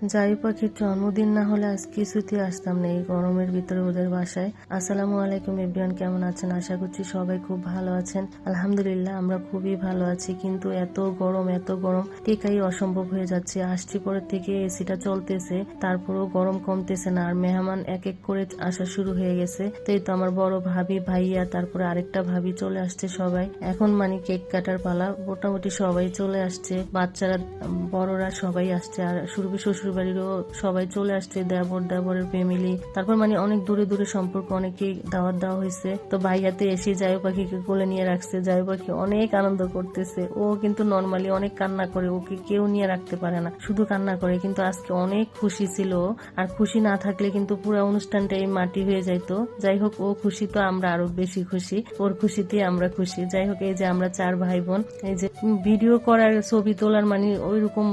জারি পাখির জন্মদিন না হলে আজ কিছুতেই আসতাম না। এই গরমের ভিতরে ওদের বাসায়। আসসালামু আলাইকুম, এভরিওয়ান, কেমন আছেন? আশা করছি সবাই খুব ভালো আছেন। আলহামদুলিল্লাহ, আমরা খুবই ভালো আছি। কিন্তু এত গরম এত গরম টেকাই অসম্ভব হয়ে যাচ্ছে। আসছি পরের থেকে এসিটা চলতেছে, তারপরেও গরম কমতেছে না। আর মেহমান এক এক করে আসা শুরু হয়ে গেছে। তো এই তো আমার বড় ভাবি, ভাইয়া, তারপরে আরেকটা ভাবি চলে আসছে সবাই। এখন মানে কেক কাটার পালা। মোটামুটি সবাই চলে আসছে। বাচ্চারা, বড়রা সবাই আসছে। আর সুরভি শ্বশুর বাড়িরও সবাই চলে আসছে, দেবর, দেবরের ফ্যামিলি তারপর মানে অনেক দূরে দূরে সম্পর্ক, অনেকেই দাওয়াত দেওয়া হয়েছে। তো ভাইয়াতে এসে জায়ু পাখিকে কোলে নিয়ে রাখছে জায়ু পাখি অনেক আনন্দ করতেছে। ও কিন্তু নর্মালি অনেক কান্না করে, ওকে কেউ নিয়ে রাখতে পারে না, শুধু কান্না করে। কিন্তু আজকে অনেক খুশি ছিল। আর খুশি না থাকলে কিন্তু পুরো অনুষ্ঠানটাই মাটি হয়ে যাইতো। যাই হোক, ও খুশি তো আমরা আরও বেশি খুশি। ওর খুশিতে আমরা খুশি। যাই হোক, এই যে আমরা চার ভাই বোন এই যে ভিডিও করার ছবি তোলার মানে ওই রকম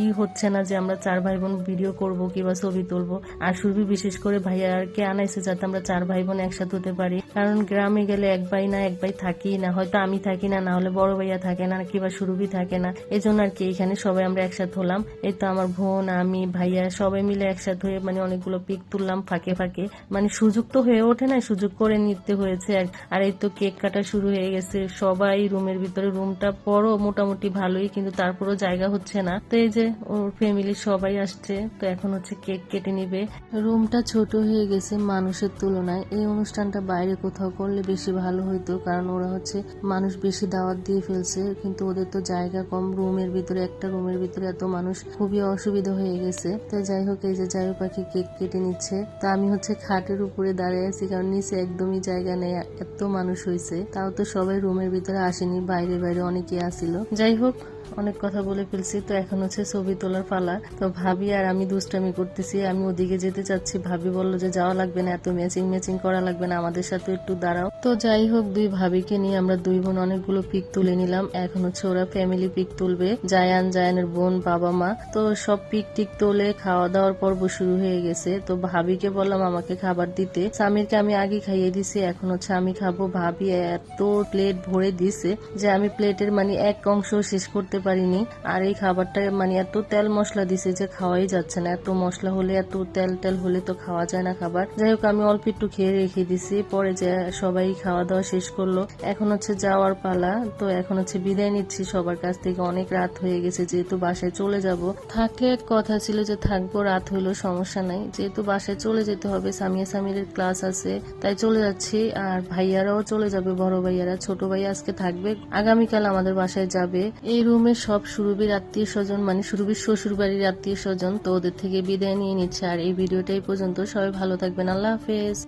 ই হচ্ছে না যে আমরা চার ভাই বোন ভিডিও করব কিংবা ছবি তুলবো। আর সুরভি বিশেষ করে ভাইয়াকে আনাইছে যাতে আমরা চার ভাই বোন একসাথে হতে পারি। কারণ গ্রামে গেলে এক ভাই না, এক ভাই থাকি না। হয়তো আমি থাকি না না হলে বড় ভাইয়া থাকে না, কিংবা সুরভি থাকে না। এই জন্য আর কি এখানে সবাই আমরা একসাথে হলাম। এই তো আমার বোন, আমি, ভাইয়া সবাই মিলে একসাথে হয়ে মানে অনেকগুলো পিক তুললাম ফাঁকে ফাঁকে। মানে সুযোগ তো হয়ে ওঠে না, সুযোগ করে নিতে হয়েছে আর- এই তো কেক কাটা শুরু হয়ে গেছে। সবাই রুমের ভিতরে রুমটা বড় মোটামুটি ভালোই, কিন্তু তারপরও জায়গা হচ্ছে না। তো এই যে ওর ফ্যামিলি সবাই আসছে। তো এখন হচ্ছে কেক কেটে নিবে। রুমটা ছোট হয়ে গেছে মানুষের তুলনায়। এই অনুষ্ঠানটা বাইরে কোথাও করলে বেশি ভালো হইতো, কারণ ওরা হচ্ছে মানুষ বেশি দাওয়াত দিয়ে ফেলছে। কিন্তু ওদের তো জায়গা কম, রুমের ভিতরে, একটা রুমের ভিতরে এত মানুষ খুবই অসুবিধা হয়ে গেছে। তো যাই হোক, এই যে জায়ু পাখি কেক কেটে নিচ্ছে। তা আমি হচ্ছে খাটের উপরে দাঁড়িয়ে আছি, কারণ নিচে একদমই জায়গা নেই, এত মানুষ হয়েছে তাও তো সবাই রুমের ভিতরে আসেনি, বাইরে বাইরে অনেকে আসিল। যাই হোক, অনেক কথা বলে ফেলছি। তো এখন হচ্ছে ছবি তোলার পালা। তো ভাবি আর আমি দুষ্টামি করতেছি, আমি ওদিকে যেতে চাচ্ছি। ভাবি বলল যে যাওয়া লাগবে না, এত ম্যাচিং ম্যাচিং করা লাগবে না, আমাদের সাথে একটু দাঁড়াও। তো যাই হোক, দুই ভাবিকে নিয়ে আমরা দুই বোন অনেকগুলো পিক তুলে নিলাম। এখন হচ্ছে ওরা ফ্যামিলি পিক তুলবে, জায়ান, জায়ানের বোন, বাবা, মা। তো সব পিক টিক তোলে খাওয়া দাওয়ার পর্ব শুরু হয়ে গেছে। তো ভাবিকে বললাম, আমাকে খাবার দিতে। সামিরকে আমি আগে খাইয়ে দিছি, এখন হচ্ছে আমি খাব। ভাবি এত প্লেট ভরে দিছে যে আমি প্লেটের মানে এক অংশ শেষ করতে পারিনি। আর এই খাবারটা মানে এত তেল মশলা দিছে যে খাওয়াই যাচ্ছে না। এত মশলা হলে, এত তেল তেল হলে তো খাওয়া যায় না খাবার। যাই হোক, আমি অল্প একটু খেয়ে রেখে দিছি। পরে যে সবাই খাওয়া দাওয়া শেষ করল, এখন হচ্ছে যাওয়ার পালা। তো এখন হচ্ছে বিদায় নিচ্ছি সবার কাছ থেকে। অনেক রাত হয়ে গেছে, যেহেতু বাসায় চলে যাব। থাকলে এক কথা ছিল যে, থাকব, রাত হইল, সমস্যা নাই। যেহেতু বাসায় চলে যেতে হবে, সামিয়া সামিরের ক্লাস আছে, তাই চলে যাচ্ছি। আর ভাইয়ারাও চলে যাবে, বড় ভাইয়ারা। ছোট ভাই আজকে থাকবে, আগামীকাল আমাদের বাসায় যাবে। এই রুমে সব সুরভির আত্মীয় স্বজন মানে সুরভির শ্বশুর বাড়ির আত্মীয় স্বজন তো ওদের থেকে বিদায় নিয়ে নিচ্ছে। আর এই ভিডিওটাই পর্যন্ত। সবাই ভালো থাকবেন। আল্লাহ হাফেজ।